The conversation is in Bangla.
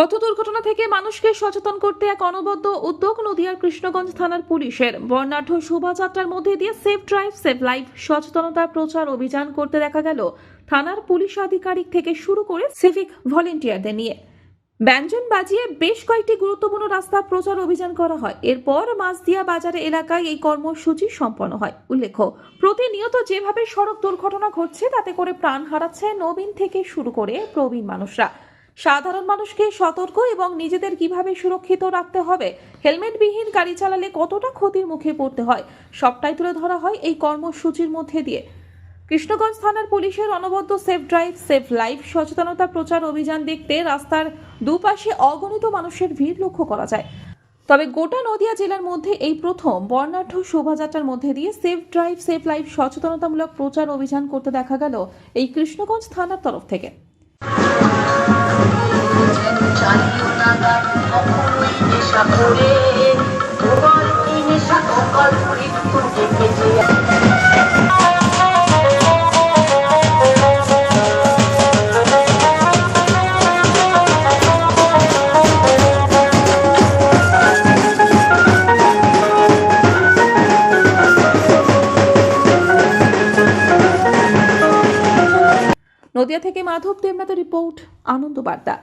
পথ দুর্ঘটনা থেকে মানুষকে সচেতন করতে এক অনবদ্য উদ্যোগ নদিয়ার কৃষ্ণগঞ্জ থানার পুলিশের। বর্ণাঢ্য শোভাযাত্রার মধ্যে দিয়ে সেফ ড্রাইভ সেভ লাইফ, সচেতনতা প্রচার অভিযান করতে দেখা গেল থানার পুলিশ আধিকারিক থেকে শুরু করে সিভিক ভলেন্টিয়ারদের নিয়ে। ব্যঞ্জন বাজিয়ে বেশ কয়েকটি গুরুত্বপূর্ণ রাস্তা প্রচার অভিযান করা হয়। এরপর মাছদিয়া বাজারে এলাকায় এই কর্মসূচি সম্পন্ন হয়। উল্লেখ্য, প্রতিনিয়ত যেভাবে সড়ক দুর্ঘটনা ঘটছে, তাতে করে প্রাণ হারাচ্ছে নবীন থেকে শুরু করে প্রবীণ মানুষরা। সাধারণ মানুষকে সতর্ক এবং নিজেদের কীভাবে সুরক্ষিত রাখতে হবে, হেলমেটবিহীন গাড়ি চালালে কতটা ক্ষতির মুখে পড়তে হয়, সবটাই তুলে ধরা হয় এই কর্মসূচির মধ্যে দিয়ে। কৃষ্ণগঞ্জ থানার পুলিশের অনবদ্য সেফ ড্রাইভ, সেফ লাইফ, সচেতনতা প্রচার অভিযান দেখতে রাস্তার দুপাশে অগণিত মানুষের ভিড় লক্ষ্য করা যায়। তবে গোটা নদিয়া জেলার মধ্যে এই প্রথম বর্ণাঢ্য শোভাযাত্রার মধ্যে দিয়ে সেফ ড্রাইভ, সেফ লাইফ সচেতনতামূলক প্রচার অভিযান করতে দেখা গেল এই কৃষ্ণগঞ্জ থানার তরফ থেকে। নদিয়া থেকে মাধব দেবনাথের রিপোর্ট আনন্দ বার্তা